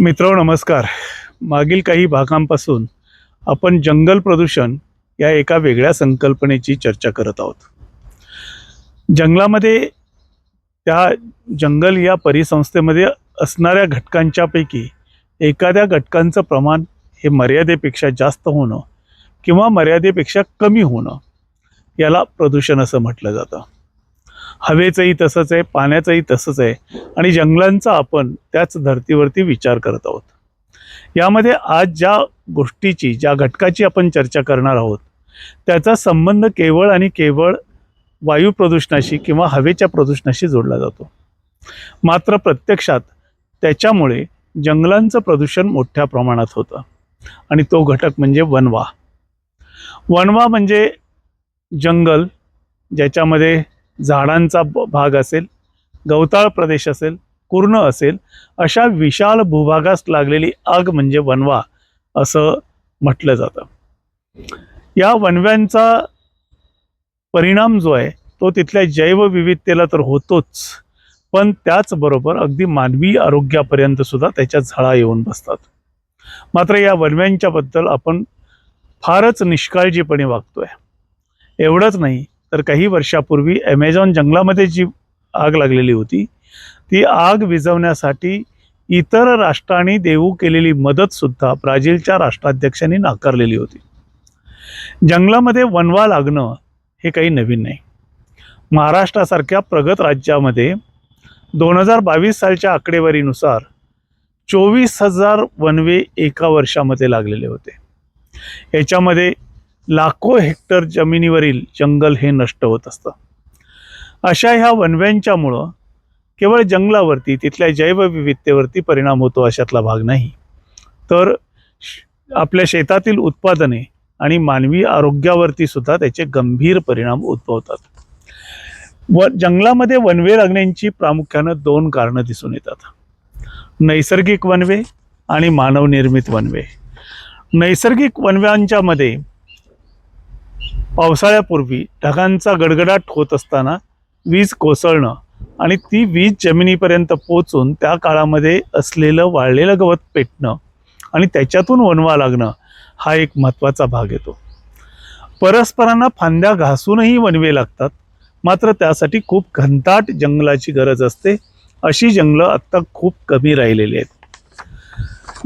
मित्र नमस्कार. मागील काही भागांपासून आपण जंगल प्रदूषण या एका वेगळ्या संकल्पनेची चर्चा करत आहोत. जंगलामध्ये त्या जंगल या परिसंस्थेमध्ये असणाऱ्या घटकांच्यापैकी एखाद्या घटकांचं प्रमाण हे मर्यादेपेक्षा जास्त होणं किंवा मर्यादेपेक्षा कमी होणं याला प्रदूषण असं म्हटलं जातं. हवेचंही तसंच आहे पाण्याचंही तसंच आहे आणि जंगलांचा आपण त्याच धर्तीवरती विचार करत आहोत. यामध्ये आज ज्या गोष्टीची ज्या घटकाची आपण चर्चा करणार आहोत त्याचा संबंध केवळ आणि केवळ वायू प्रदूषणाशी किंवा हवेच्या प्रदूषणाशी जोडला जातो. मात्र प्रत्यक्षात त्याच्यामुळे जंगलांचं प्रदूषण मोठ्या प्रमाणात होतं आणि तो घटक म्हणजे वनवा. वनवा म्हणजे जंगल ज्याच्यामध्ये झाडांचा भाग असेल गवताळ प्रदेश असेल कुर्ण असेल अशा विशाल भूभागास लागलेली आग म्हणजे वनवा असं म्हटलं जातं. या वनव्यांचा परिणाम जो आहे तो तिथल्या जैवविविधतेला तर होतोच पण त्याचबरोबर अगदी मानवी आरोग्यापर्यंत सुद्धा त्याच्या झळा येऊन बसतात. मात्र या वनव्यांच्याबद्दल आपण फारच निष्काळजीपणे वागतोय. एवढंच नाही तर काही वर्षापूर्वी ॲमेझॉन जंगलामध्ये जी आग लागलेली होती ती आग विझवण्यासाठी इतर राष्ट्रांनी देऊ केलेली मदतसुद्धा ब्राझीलच्या राष्ट्राध्यक्षांनी नाकारलेली होती. जंगलामध्ये वनवा लागणं हे काही नवीन नाही. महाराष्ट्रासारख्या प्रगत राज्यामध्ये दोन हजार बावीस सालच्या आकडेवारीनुसार चोवीस हजार वनवे एका वर्षामध्ये लागलेले होते. याच्यामध्ये लाखो हेक्टर जमिनीवरील जंगल हे नष्ट होत असतं. अशा ह्या वनव्यांच्यामुळं केवळ जंगलावरती तिथल्या जैवविविधतेवरती परिणाम होतो अशातला भाग नाही. तर आपल्या शेतातील उत्पादने आणि मानवी आरोग्यावरती सुद्धा त्याचे गंभीर परिणाम उद्भवतात. व जंगलामध्ये वनवे लागण्याची प्रामुख्यानं दोन कारणं दिसून येतात. नैसर्गिक वनवे आणि मानवनिर्मित वनवे. नैसर्गिक वनव्यांच्यामध्ये पावसाळ्यापूर्वी ढगांचा गडगडाट होत असताना वीज कोसळणं आणि ती वीज जमिनीपर्यंत पोचून त्या काळामध्ये असलेलं वाळलेलं गवत पेटणं आणि त्याच्यातून वनवा लागणं हा एक महत्त्वाचा भाग येतो. परस्परांना फांद्या घासूनही वनवे लागतात. मात्र त्यासाठी खूप घनदाट जंगलाची गरज असते. अशी जंगलं आत्ता खूप कमी राहिलेली आहेत.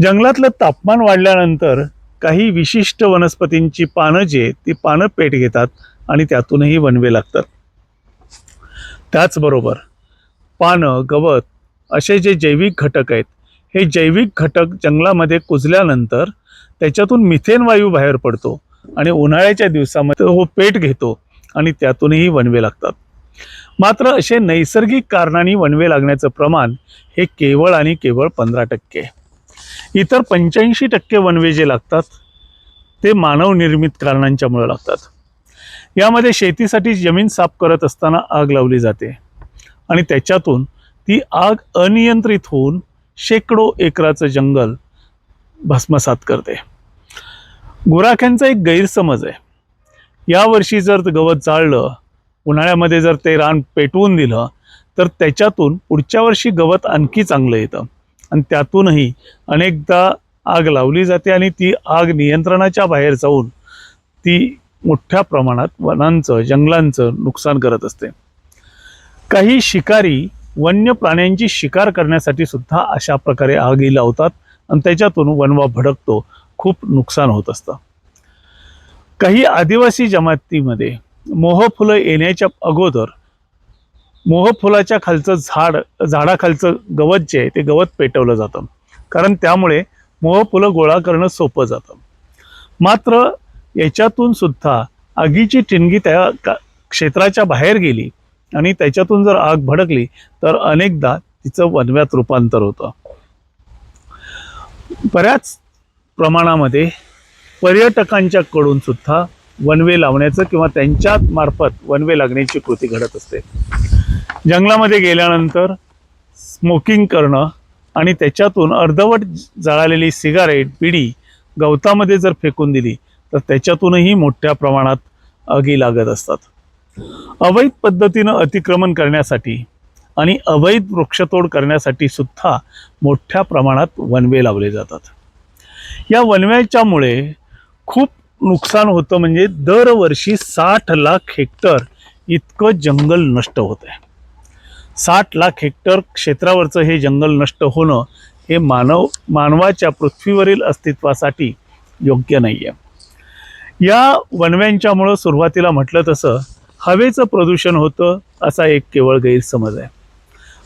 जंगलातलं तापमान वाढल्यानंतर काही विशिष्ट वनस्पतींची पानं जी आहेत ती पानं पेट घेतात आणि त्यातूनही वनवे लागतात त्याचबरोबर पानं गवत असे जे जैविक घटक आहेत हे जैविक घटक जंगलामध्ये कुजल्यानंतर त्याच्यातून मिथेन वायू बाहेर पडतो आणि उन्हाळ्याच्या दिवसामध्ये तो पेट घेतो आणि त्यातूनही वनवे लागतात मात्र असे नैसर्गिक कारणांनी वनवे लागण्याचं प्रमाण हे केवळ आणि केवळ पंधरा टक्के आहे. इतर पंच्याऐंशी टक्के वनवे जे लागतात ते मानवनिर्मित कारणांच्यामुळे लागतात. यामध्ये शेतीसाठी जमीन साफ करत असताना आग लावली जाते आणि त्याच्यातून ती आग अनियंत्रित होऊन शेकडो एकराचं जंगल भस्मसात करते. गुराख्यांचा एक गैरसमज आहे. यावर्षी जर गवत जाळलं उन्हाळ्यामध्ये जर ते रान पेटवून दिलं तर त्याच्यातून पुढच्या वर्षी गवत आणखी चांगलं येतं. आणि त्यातूनही अनेकदा आग लावली जाते आणि ती आग नियंत्रणाच्या बाहेर जाऊन ती मोठ्या प्रमाणात वनांचं जंगलांचं नुकसान करत असते. काही शिकारी वन्य प्राण्यांची शिकार करण्यासाठी सुद्धा अशा प्रकारे आगी लावतात आणि त्याच्यातून वनवा भडकतो खूप नुकसान होत असतं. काही आदिवासी जमातीमध्ये मोहफुलं येण्याच्या अगोदर मोहफुलाच्या खालचं झाड झाडाखालचं गवत जे आहे ते गवत पेटवलं जातं. कारण त्यामुळे मोहफुलं गोळा करणं सोपं जातं. मात्र याच्यातून सुद्धा आगीची ठिणगी त्या का- क्षेत्राच्या बाहेर गेली आणि त्याच्यातून जर आग भडकली तर अनेकदा तिचं वनव्यात रूपांतर होतं. बऱ्याच प्रमाणामध्ये पर्यटकांच्याकडून सुद्धा वनवे लावण्याचं किंवा त्यांच्या मार्फत वनवे लागण्याची कृती घडत असते. जंगलामध्ये गेल्यानंतर स्मोकिंग करणं आणि त्याच्यातून अर्धवट जळालेली सिगारेट पिढी गवतामध्ये जर फेकून दिली तर त्याच्यातूनही मोठ्या प्रमाणात आगी लागत असतात. अवैध पद्धतीनं अतिक्रमण करण्यासाठी आणि अवैध वृक्षतोड करण्यासाठी सुद्धा मोठ्या प्रमाणात वनवे लावले जातात. या वनव्याच्यामुळे खूप नुकसान होतं म्हणजे दरवर्षी साठ लाख हेक्टर इतकं जंगल नष्ट होत आहे साठ लाख हेक्टर क्षेत्रावरचं हे जंगल नष्ट होणं हे मानव मानवाच्या पृथ्वीवरील अस्तित्वासाठी योग्य नाही आहे या वनव्यांच्यामुळं सुरुवातीला म्हटलं तसं हवेचं प्रदूषण होतं असा एक केवळ गैरसमज आहे.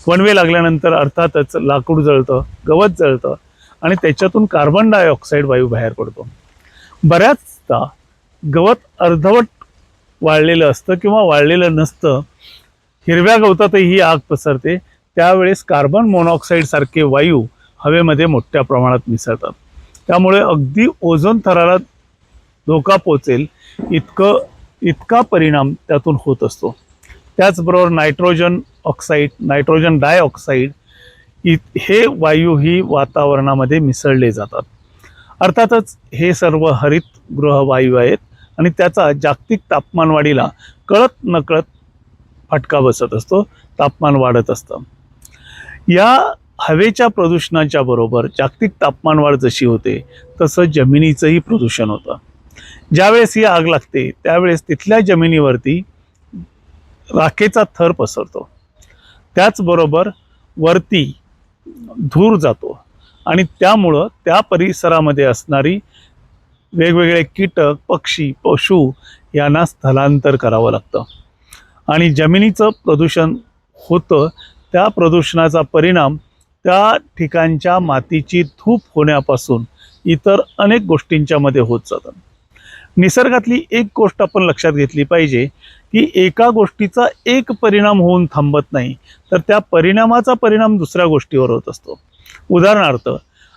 वनवे लागल्यानंतर अर्थातच लाकूड जळतं गवत जळतं आणि त्याच्यातून कार्बन डायऑक्साईड वायू बाहेर पडतो. बऱ्याचदा गवत अर्धवट वाळलेलं असतं किंवा वाळलेलं नसतं हिरव्या गवतातही ही आग पसरते. त्यावेळेस कार्बन मोनॉक्साईड सारखे वायू हवेमध्ये मोठ्या प्रमाणात मिसळतात. त्यामुळे अगदी ओझोन थराला धोका पोचेल इतकं इतका परिणाम त्यातून होत असतो. त्याचबरोबर नायट्रोजन ऑक्साईड नायट्रोजन डायऑक्साईड इ हे वायूही वातावरणामध्ये मिसळले जातात. अर्थातच हे सर्व हरितगृह वायू आहेत आणि त्याचा जागतिक तापमानवाढीला कळत नकळत फटका बसत असतो तापमान वाढत असतं. या हवेच्या प्रदूषणाच्या बरोबर जागतिक तापमानवाढ जशी होते तसं जमिनीचंही प्रदूषण होतं. ज्यावेळेस ही आग लागते त्यावेळेस तिथल्या जमिनीवरती राखेचा थर पसरतो. त्याचबरोबर वरती धूर जातो आणि त्यामुळं त्या परिसरामध्ये असणारी वेगवेगळे कीटक पक्षी पशु यांना स्थलांतर करावं लागतं. आणि जमिनीचं प्रदूषण होतं त्या प्रदूषणाचा परिणाम त्या ठिकाणच्या मातीची धूप होण्यापासून इतर अनेक गोष्टींच्यामध्ये होत जातात निसर्गातली एक गोष्ट आपण लक्षात घेतली पाहिजे की एका गोष्टीचा एक परिणाम होऊन थांबत नाही तर त्या परिणामाचा परिणाम दुसऱ्या गोष्टीवर होत असतो. उदाहरणार्थ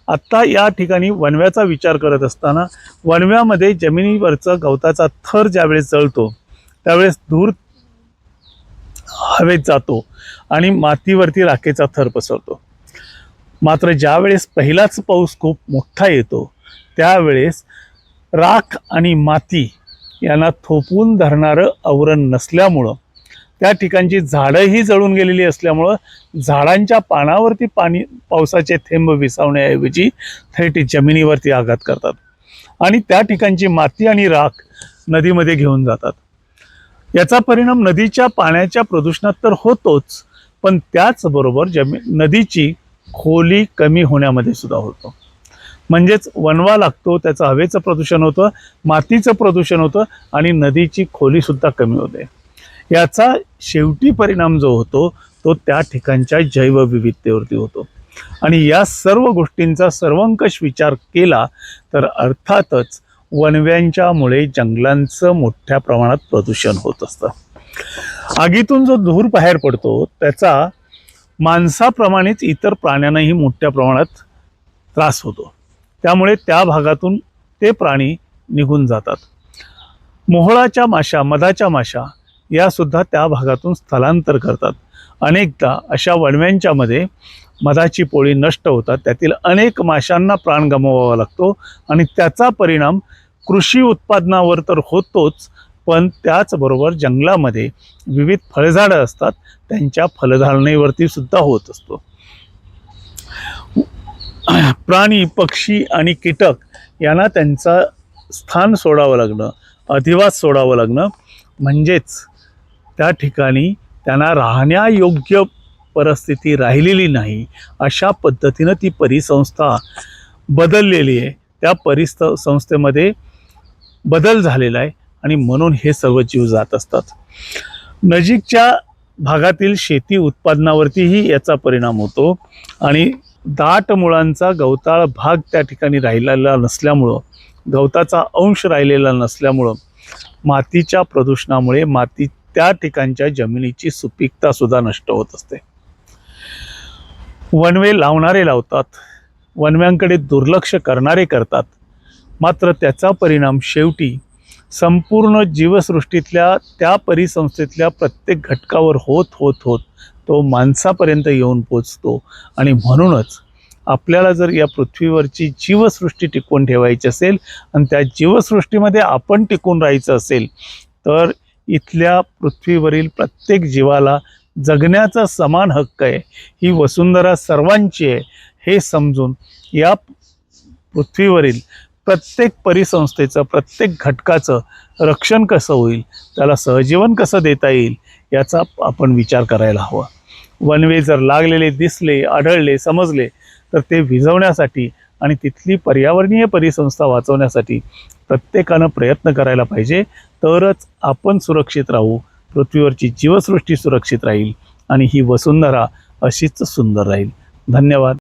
आत्ता या ठिकाणी वनव्याचा विचार करत असताना वनव्यामध्ये जमिनीवरचा गवताचा थर ज्यावेळेस जळतो त्यावेळेस धूर हवेत जातो आणि मातीवरती राखेचा थर पसरतो. मात्र ज्यावेळेस पहिलाच पाऊस खूप मोठा येतो त्यावेळेस राख आणि माती यांना थोपवून धरणारं आवरण नसल्यामुळं त्या ठिकाणची झाडंही जळून गेलेली असल्यामुळं झाडांच्या पानावरती पाणी पावसाचे थेंब विसावण्याऐवजी थेट जमिनीवरती आघात करतात. आणि त्या ठिकाणची माती आणि राख नदीमध्ये घेऊन जातात. याचा परिणाम नदीच्या पाण्याच्या प्रदूषणात तर होतोच पण त्याचबरोबर जमी नदीची खोली कमी होण्यामध्ये सुद्धा होतो. म्हणजेच वणवा लागतो त्याचं हवेचं प्रदूषण होतं मातीचं प्रदूषण होतं आणि नदीची खोलीसुद्धा कमी होते. याचा शेवटी परिणाम जो होतो तो त्या ठिकाणच्या जैवविविधतेवरती होतो. आणि या सर्व गोष्टींचा सर्वंकष विचार केला तर अर्थातच वणव्यांच्यामुळे जंगलांचं मोठ्या प्रमाणात प्रदूषण होत असतं. आगीतून जो धूर बाहेर पडतो त्याचा माणसाप्रमाणेच इतर प्राण्यांनाही मोठ्या प्रमाणात त्रास होतो. त्यामुळे त्या भागातून ते प्राणी निघून जातात. मोहळाच्या माशा मधाच्या माशा या सुद्धा त्या भागातून स्थलांतर करतात. अनेकदा अशा वणव्यांच्यामध्ये मधाची पोळी नष्ट होतात. त्यातील अनेक माशांना प्राण गमवावा लागतो आणि त्याचा परिणाम कृषी उत्पादनावर तर होतोच पण त्याचबरोबर जंगलामध्ये विविध फळझाडं असतात त्यांच्या फलधारणेवरती सुद्धा होत असतो. प्राणी पक्षी आणि कीटक यांना त्यांचा स्थान सोडावं लागणं अधिवास सोडावं लागणं म्हणजेच त्या ठिकाणी त्यांना राहण्यायोग्य परिस्थिती राहिलेली नाही अशा पद्धतीनं ती परिसंस्था बदललेली आहे. त्या परिस्थ संस्थेमध्ये बदल झालेला आहे आणि म्हणून हे सर्व जीव जात असतात. नजीकच्या भागातील शेती उत्पादनावरतीही याचा परिणाम होतो आणि दाट मुळांचा गवताळ भाग त्या ठिकाणी राहिलेला नसल्यामुळं गवताचा अंश राहिलेला नसल्यामुळं मातीच्या प्रदूषणामुळे माती त्या ठिकाणच्या जमिनीची सुपीकता सुद्धा नष्ट होत असते. वनवे लावणारे लावतात. वनव्यांकडे दुर्लक्ष करणारे करतात. मात्र त्याचा परिणाम शेवटी संपूर्ण जीवसृष्टीतल्या त्या परिसंस्थेतल्या प्रत्येक घटकावर होत होत होत तो माणसापर्यंत येऊन पोचतो. आणि म्हणूनच आपल्याला जर या पृथ्वीवरची जीवसृष्टी टिकवून ठेवायची असेल आणि त्या जीवसृष्टीमध्ये आपण टिकून राहायचं असेल तर इथल्या पृथ्वीवरील प्रत्येक जीवाला जगण्याचा समान हक्क आहे. ही वसुंधरा सर्वांची आहे. हे समजून या पृथ्वीवरील प्रत्येक परिसंस्थेचं प्रत्येक घटकाचं रक्षण कसं होईल त्याला सहजीवन कसं देता येईल याचा आपण विचार करायला हवा. वनवे जर लागलेले दिसले आढळले समजले तर ते विझवण्यासाठी आणि तिथली पर्यावरणीय परिसंस्था वाचवण्यासाठी प्रत्येकानं प्रयत्न करायला पाहिजे. तरच आपण सुरक्षित राहू पृथ्वीवरची जीवसृष्टी सुरक्षित राहील आणि ही वसुंधरा अशीच सुंदर राहील. धन्यवाद.